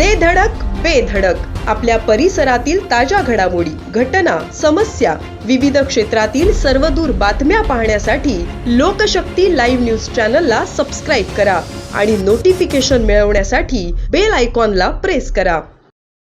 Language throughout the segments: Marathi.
दे धडक बेधडक आपल्या परिसरातील ताज्या घडामोडी घटना समस्या विविध क्षेत्रातील सर्वदूर बातम्या पाहण्यासाठी लोकशक्ती लाईव्ह न्यूज चॅनलला सबस्क्राईब करा आणि नोटिफिकेशन मिळवण्यासाठी बेल आयकॉनला प्रेस करा.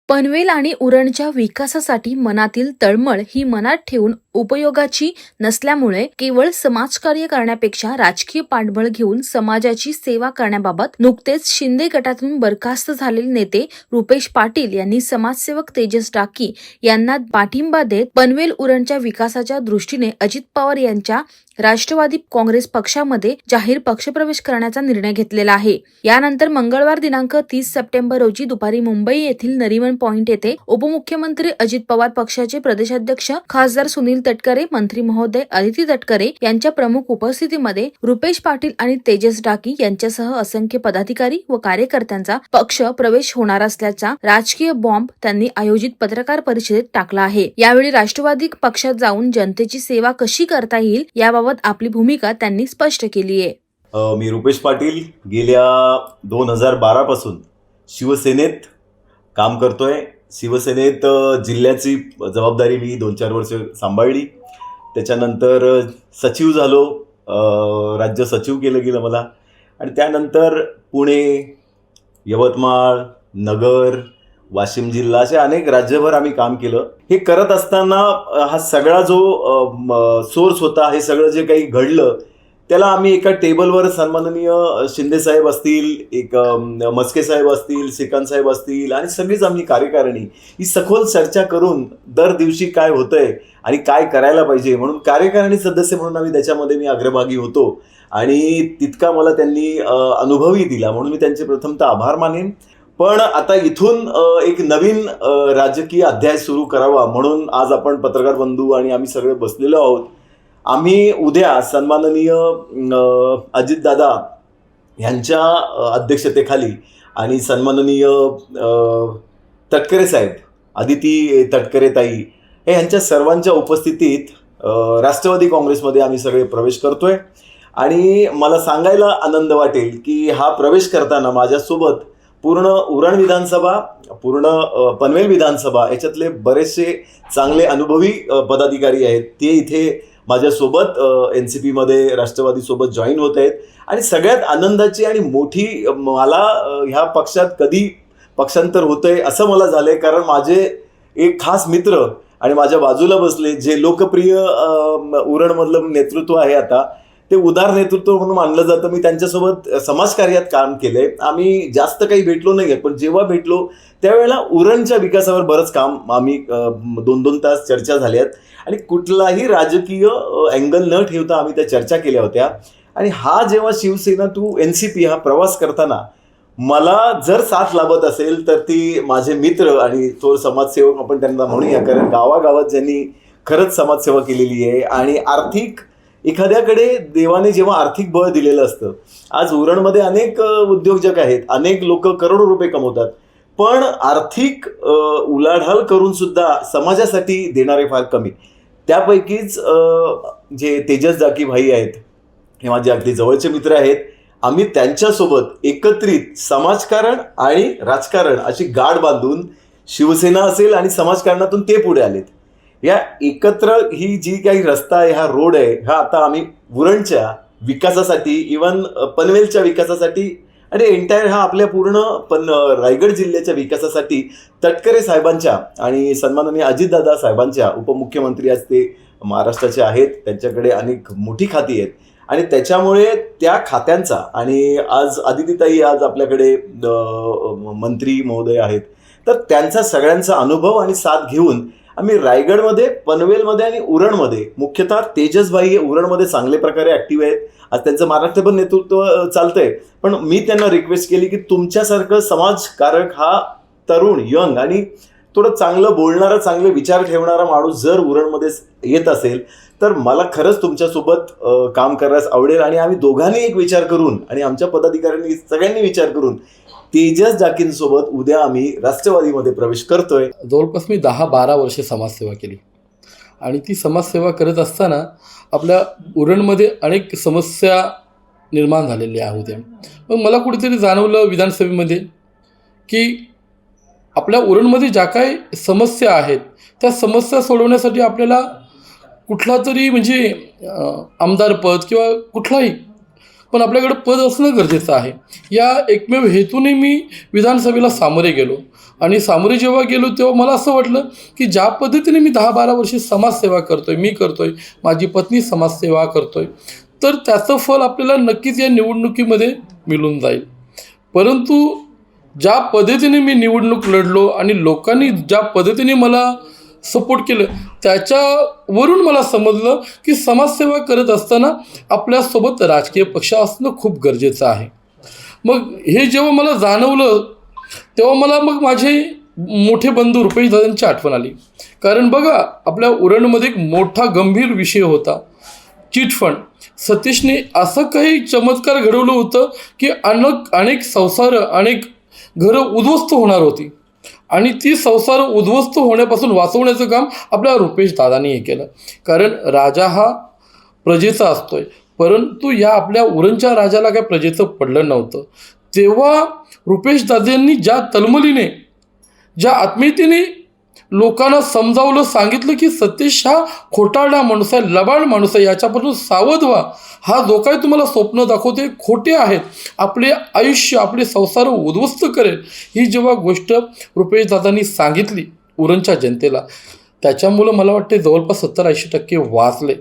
पनवेल आणि उरणच्या विकासासाठी मनातील तळमळ ही मनात ठेवून उपयोगाची नसल्यामुळे केवळ समाजकार्य करण्यापेक्षा राजकीय पाठबळ घेऊन समाजाची सेवा करण्याबाबत नुकतेच शिंदे गटातून बरखास्त झालेले नेते रुपेश पाटील यांनी समाजसेवक तेजस डाकी यांना पाठिंबा देत पनवेल उरणच्या विकासाच्या दृष्टीने अजित पवार यांच्या राष्ट्रवादी काँग्रेस पक्षामध्ये जाहीर पक्षप्रवेश करण्याचा निर्णय घेतलेला आहे. यानंतर मंगळवार दिनांक तीस सप्टेंबर रोजी दुपारी मुंबई येथील नरिमन पॉइंट येथे उपमुख्यमंत्री अजित पवार पक्षाचे प्रदेशाध्यक्ष खासदार सुनील तटकरे मंत्री महोदय अदिती तटकरे यांच्या प्रमुख उपस्थितीमध्ये रुपेश पाटील आणि तेजस डाकी यांच्यासह असंख्य पदाधिकारी व कार्यकर्त्यांचा पक्ष प्रवेश होणार असल्याचा राजकीय बॉम्ब त्यांनी आयोजित पत्रकार परिषदेत टाकला आहे. यावेळी राष्ट्रवादी पक्षात जाऊन जनतेची सेवा कशी करता येईल याबाबत आपली भूमिका त्यांनी स्पष्ट केली आहे. मी रुपेश पाटील गेल्या दोन हजार बारापासून शिवसेनेत काम करतोय. शिवसेनेत जिल्ह्याची जबाबदारी मी दोन चार वर्ष सांभाळली. त्याच्यानंतर सचिव झालो. राज्य सचिव केलं गेलं मला. आणि त्यानंतर पुणे यवतमाळ नगर वाशिम जिल्हा असे अनेक राज्यभर आम्ही काम केलं. हे करत असताना हा सगळा जो सोर्स होता हे सगळं जे काही घडलं त्याला आम्ही एका टेबलवर सन्माननीय शिंदे साहेब असतील एक मस्के साहेब असतील श्रीकांत साहेब असतील आणि सगळीच आम्ही कार्यकारिणी ही सखोल चर्चा करून दर दिवशी काय होतंय आणि काय करायला पाहिजे म्हणून कार्यकारिणी सदस्य म्हणून आम्ही त्याच्यामध्ये मी अग्रभागी होतो. आणि तितका मला त्यांनी अनुभवही दिला म्हणून मी त्यांचे प्रथमतः आभार मानेन. पण आता इथून एक नवीन राजकीय अध्याय सुरू करावा म्हणून आज आपण पत्रकार बंधू आणि आम्ही सगळे बसलेलो आहोत. आम्ही उद्या सन्माननीय अजितदादा यांच्या अध्यक्षतेखाली आणि सन्माननीय तटकरे साहेब आदिती तटकरे ताई हे यांच्या सर्वांच्या उपस्थितीत राष्ट्रवादी काँग्रेसमध्ये आम्ही सगळे प्रवेश करतोय. आणि मला सांगायला आनंद वाटेल की हा प्रवेश करताना माझ्यासोबत पूर्ण उरण विधानसभा पूर्ण पनवेल विधानसभा याच्यातले बरेचसे चांगले अनुभवी पदाधिकारी आहेत. ते इथे माझ्यासोबत एन सी पीमध्ये राष्ट्रवादीसोबत जॉईन होत आहेत. आणि सगळ्यात आनंदाची आणि मोठी मला ह्या पक्षात कधी पक्षांतर होतंय असं मला झालंय. कारण माझे एक खास मित्र आणि माझ्या बाजूला बसले जे लोकप्रिय उरणमधलं नेतृत्व आहे आता ते उदार नेतृत्व म्हणून मानलं जातं. मी त्यांच्यासोबत समाजकार्यात काम केलंय. आम्ही जास्त काही भेटलो नाही आहे पण जेव्हा भेटलो त्यावेळेला उरणच्या विकासावर बरंच काम आम्ही दोन दोन तास चर्चा झाल्यात. आणि कुठलाही राजकीय अँगल न ठेवता आम्ही त्या चर्चा केल्या होत्या. आणि हा जेव्हा शिवसेना तू एन सी पी हा प्रवास करताना मला जर साथ लाभत असेल तर ती माझे मित्र आणि थोर समाजसेवक आपण त्यांना म्हणूया कारण गावागावात ज्यांनी खरंच समाजसेवा केलेली आहे आणि आर्थिक एखाद्याकडे देवाने जेव्हा आर्थिक बळ दिलेलं असतं आज उरणमध्ये अनेक उद्योजक आहेत अनेक लोक करोडो रुपये कमवतात पण आर्थिक उलाढाल करून सुद्धा समाजासाठी देणारे फार कमी. त्यापैकीच जे तेजस जाकी भाई आहेत हे माझे अगदी जवळचे मित्र आहेत आम्ही त्यांच्यासोबत एकत्रित समाजकारण आणि राजकारण अशी गाठ बांधून शिवसेना असेल आणि समाजकारणातून ते पुढे आलेत. या एकत्र ही जी काही रस्ता आहे हा रोड आहे हा आता आम्ही वुरणच्या विकासासाठी इवन पनवेलच्या विकासासाठी आणि एंटायर हा आपल्या पूर्ण पण रायगड जिल्ह्याच्या विकासासाठी तटकरे साहेबांच्या आणि सन्माननीय अजितदादा साहेबांच्या उपमुख्यमंत्री आज ते महाराष्ट्राचे आहेत. त्यांच्याकडे अनेक मोठी खाती आहेत. आणि त्याच्यामुळे त्या खात्यांचा आणि आज आदितीताई आज आपल्याकडे मंत्री महोदय आहेत. तर त्यांचा सगळ्यांचा अनुभव आणि साथ घेऊन आम्ही रायगडमध्ये पनवेलमध्ये आणि उरणमध्ये मुख्यतः तेजसभाई हे उरणमध्ये चांगले प्रकारे ऍक्टिव्ह आहेत. आज त्यांचं पण नेतृत्व चालतंय. पण मी त्यांना रिक्वेस्ट केली की तुमच्यासारखं समाजकारक हा तरुण यंग आणि थोडं चांगलं बोलणारा चांगले विचार ठेवणारा माणूस जर उरणमध्ये येत असेल तर मला खरंच तुमच्यासोबत काम करायला आवडेल. आणि आम्ही दोघांनी एक विचार करून आणि आमच्या पदाधिकाऱ्यांनी सगळ्यांनी विचार करून तेजस जाकींसोबत उद्या आम्ही राष्ट्रवादीमध्ये प्रवेश करतोय. जवळपास मी दहा बारा वर्षे समाजसेवा केली. आणि ती समाजसेवा करत असताना आपल्या उरणमध्ये अनेक समस्या निर्माण झालेल्या होत्या. मग मला कुठेतरी जाणवलं विधानसभेमध्ये की आपल्या उरणमध्ये ज्या काही समस्या आहेत त्या समस्या सोडवण्यासाठी आपल्याला कुठला तरी म्हणजे आमदारपद किंवा कुठलाही पण आपल्याकडे पद असणं गरजेचं आहे. या एकमेव हेतूने मी विधानसभेला सामोरे गेलो. आणि सामोरे जेव्हा गेलो तेव्हा मला असं वाटलं की ज्या पद्धतीने मी दहा बारा वर्षे समाजसेवा करतोय मी करतोय माझी पत्नी समाजसेवा करतोय तर त्याचं फल आपल्याला नक्कीच या निवडणुकीमध्ये मिळून जाईल. परंतु ज्या पद्धतीने मी निवडणूक लढलो आणि लोकांनी ज्या पद्धतीने मला सपोर्ट केलं. त्याच्यावरून मला समजलं की समाजसेवा करत असताना आपल्यासोबत राजकीय पक्ष असणं खूप गरजेचं आहे. मग हे जेव्हा मला जाणवलं तेव्हा मला मग माझे मोठे बंधू रुपेश दादांची आठवण आली. कारण बघा आपल्या उरणमध्ये एक मोठा गंभीर विषय होता. चिटफंड सतीशने असं काही चमत्कार घडवलं होतं की अनेक अनेक संसार अनेक घरं उद्ध्वस्त होणार होती. आणि ती संसार उद्ध्वस्त होण्यापासून वाचवण्याचं काम आपल्या रुपेश दादांनी हे केलं. कारण राजा हा प्रजेचा असतोय. परंतु या आपल्या उरणच्या राजाला काय प्रजेचं पडलं नव्हतं. तेव्हा रुपेश दादांनी ज्या तलमलीने ज्या आत्मीयतेने लोकांना समजावलं सांगितलं की सतीश हा खोटारडा माणूस आहे लबाड माणूस आहे याच्यापासून सावध व्हा. हा जो काही तुम्हाला स्वप्न दाखवते खोटे आहेत. आपले आयुष्य आपले संसार उद्ध्वस्त करेल. ही जेव्हा गोष्ट रुपेश दादांनी सांगितली उरणच्या जनतेला त्याच्यामुळं मला वाटते जवळपास सत्तर ऐंशी टक्के वाचले.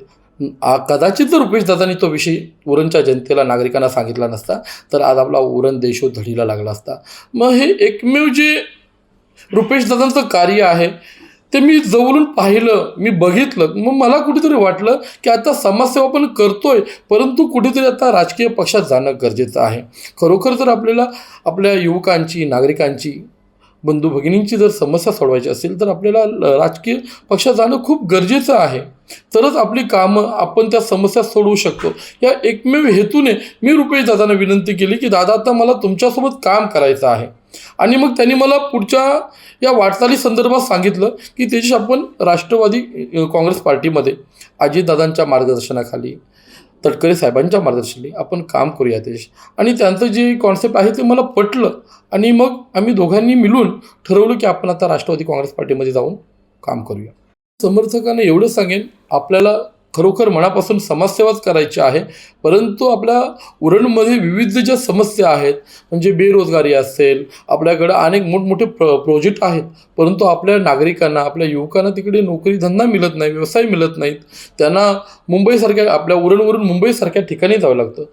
आ- कदाचित जर रुपेश दादांनी तो विषय उरणच्या जनतेला नागरिकांना सांगितला नसता तर आज आपला उरण देशो धडीला लागला असता. मग हे एकमेव जे रुपेश दादांचं कार्य आहे. ते मी जवळून पाहिलं मी बघितलं. मग मला कुठेतरी वाटलं की आता समाजसेवा पण करतोय परंतु कुठेतरी आता राजकीय पक्षात जाणं गरजेचं आहे. खरोखर जर आपल्याला आपल्या युवकांची नागरिकांची बंधू भगिनींची जर समस्या सोडवायची असेल तर आपल्याला ल- राजकीय पक्षात जाणं खूप गरजेचं आहे. तरच आपली कामं आपण त्या समस्या सोडवू शकतो. या एकमेव हेतूने मी रुपेश दादांना विनंती केली की दादा आता मला तुमच्यासोबत काम करायचं आहे. आणि मग त्यांनी मला पुढच्या या वाटचाली संदर्भात सांगितलं की त्याची आपण राष्ट्रवादी काँग्रेस पार्टीमध्ये अजितदादांच्या मार्गदर्शनाखाली तटकरे साहेबांच्या मार्गदर्शनाखाली आपण काम करूया देश आणि त्यांचं जे कॉन्सेप्ट आहे ते मला पटलं. आणि मग आम्ही दोघांनी मिळून ठरवलं की आपण आता राष्ट्रवादी काँग्रेस पार्टीमध्ये जाऊन काम करूया. समर्थकांना एवढं सांगेन आपल्याला खरोखर मनापासून समाजसेवाच करायची आहे. परंतु आपल्या उरणमध्ये विविध ज्या समस्या आहेत म्हणजे बेरोजगारी असेल आपल्याकडं अनेक मोठमोठे प्र प्रोजेक्ट आहेत. परंतु आपल्या नागरिकांना आपल्या युवकांना तिकडे नोकरी धंदा मिळत नाही व्यवसाय मिळत नाहीत. त्यांना मुंबईसारख्या आपल्या उरणवरून मुंबईसारख्या ठिकाणी जावं लागतं.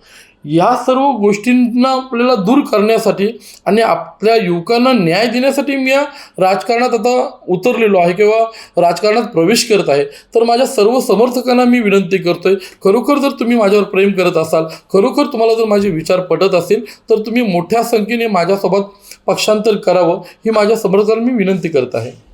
या सर्व गोष्टींना आपल्याला दूर करण्यासाठी आणि आपल्या युवकांना न्याय देण्यासाठी मी या राजकारणात आता उतरलेलो आहे किंवा राजकारणात प्रवेश करत आहे. तर माझ्या सर्व समर्थकांना मी विनंती करतो आहे खरोखर जर तुम्ही माझ्यावर प्रेम करत असाल खरोखर तुम्हाला जर माझे विचार पटत असेल तर तुम्ही मोठ्या संख्येने माझ्यासोबत पक्षांतर करावं ही माझ्या समर्थकांना मी विनंती करत आहे.